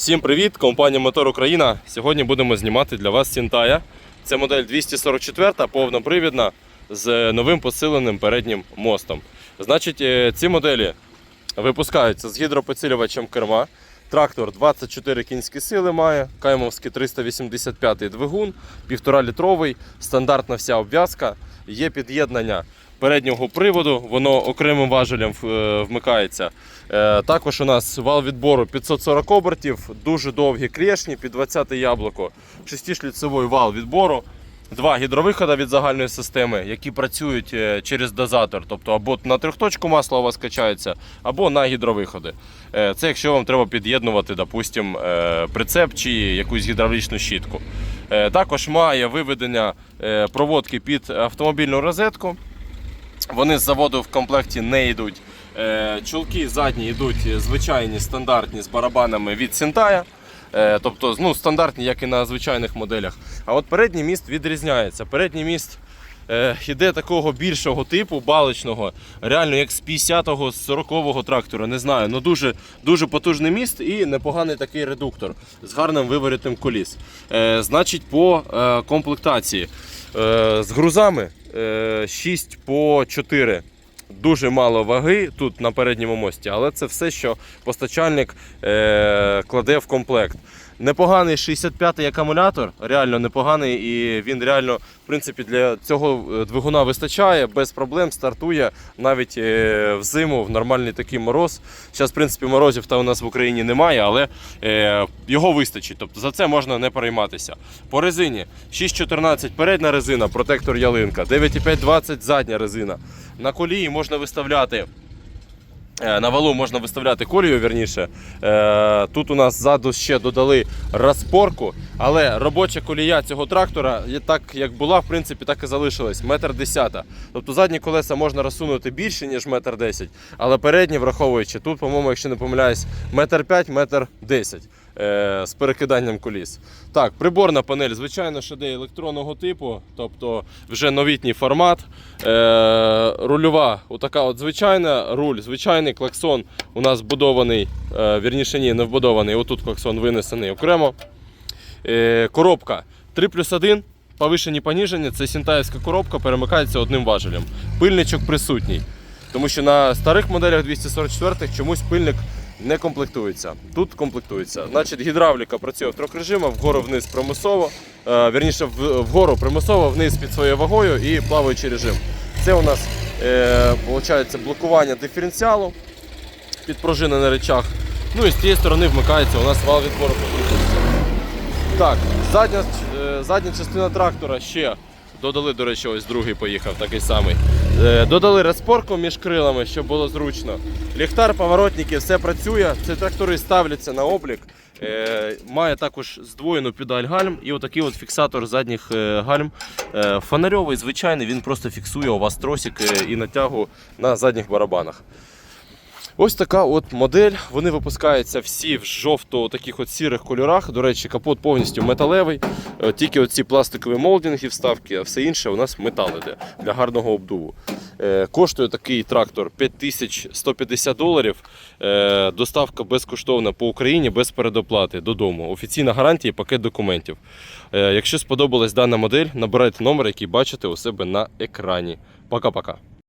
Всім привіт! Компанія Мотор Україна. Сьогодні будемо знімати для вас Сінтая. Це модель 244, повнопривідна з новим посиленим переднім мостом. Значить, е, ці моделі випускаються з гідропоцілювачем керма. Трактор 24 кінські сили має, каймовський 385 двигун, 1,5 літровий, стандартна вся обв'язка. Є під'єднання переднього приводу, воно окремим важелем е, вмикається. Е, Також у нас вал відбору 540 обертів, дуже довгі клешні, під 20 яблуко, шестишліцевий вал відбору. Два гідровиходи від загальної системи, які працюють е, через дозатор, тобто або на трьохточку масла у вас качається, або на гідровиходи. Це якщо вам треба під'єднувати, допустим, прицеп чи якусь гідравлічну щітку. Також має виведення проводки під автомобільну розетку. Вони з заводу в комплекті не йдуть. Е, Чулки задні йдуть звичайні, стандартні з барабанами від Сінтая. Е, Тобто ну, стандартні, як і на звичайних моделях. А от передній міст відрізняється. Передній міст е, іде такого більшого типу, баличного, реально як з 50-го, з 40-го трактора, не знаю. Ну дуже, дуже потужний міст і непоганий такий редуктор з гарним виворітним коліс. Е, Значить, по е, комплектації. Е, З грузами е, 6 по 4. Дуже мало ваги тут на передньому мості, але це все, що постачальник е, кладе в комплект. Непоганий 65-й акумулятор, реально непоганий, і він реально, в принципі, для цього е, двигуна вистачає, без проблем стартує навіть е, взиму в нормальний такий мороз. Зараз, в принципі, морозів та у нас в Україні немає, але е, його вистачить. Тобто за це можна не перейматися. По резині 6.14 передня резина, протектор ялинка, 9,520 задня резина. На колії можна виставляти. Е, На валу можна виставляти колію, вірніше. Е, Тут у нас ззаду ще додали розпорку, але робоча колія цього трактора так, як була, в принципі, так і залишилась. Метр десята. Тобто задні колеса можна розсунути більше, ніж метр десять, але передні, враховуючи, тут, по-моєму, якщо не помиляюсь, метр п'ять, метр десять з перекиданням коліс. Так, приборна панель, звичайно, що де електронного типу, тобто вже новітній формат. Е, рульова, отака от звичайна руль, звичайний клаксон у нас вбудований, е, вірніше ні, не вбудований, отут клаксон винесений окремо. Е, коробка 3 плюс 1, повишені поніження, це сінтаївська коробка, перемикається одним важелем. Пильничок присутній. Тому що на старих моделях 244-х чомусь пильник не комплектується. Тут комплектується. Значить, гідравліка працює в трьох режимах, вгору вниз примусово, е, вірніше вгору примусово, вниз під своєю вагою і плаваючий режим. Це у нас е, виходить, блокування диференціалу під пружини на речах. Ну і з цієї сторони вмикається у нас вал відбору. Так, задня, е, задня частина трактора ще додали, до речі, ось другий поїхав, такий самий. Е, Додали розпорку між крилами, щоб було зручно. Ліхтар, поворотники, все працює. Ці трактори ставляться на облік. Е, Має також здвоєну педаль гальм і отакий от фіксатор задніх е, гальм. Фонарьовий, звичайний, він просто фіксує у вас тросик і натягу на задніх барабанах. Ось така от модель. Вони випускаються всі в жовто таких от сірих кольорах. До речі, капот повністю металевий. Е, Тільки оці пластикові молдинги вставки, а все інше у нас метал іде для гарного обдуву. Е, Коштує такий трактор 5150 доларів. Е, Доставка безкоштовна по Україні без передоплати додому. Офіційна гарантія і пакет документів. Якщо сподобалась дана модель, набирайте номер, який бачите у себе на екрані. Пока-пока.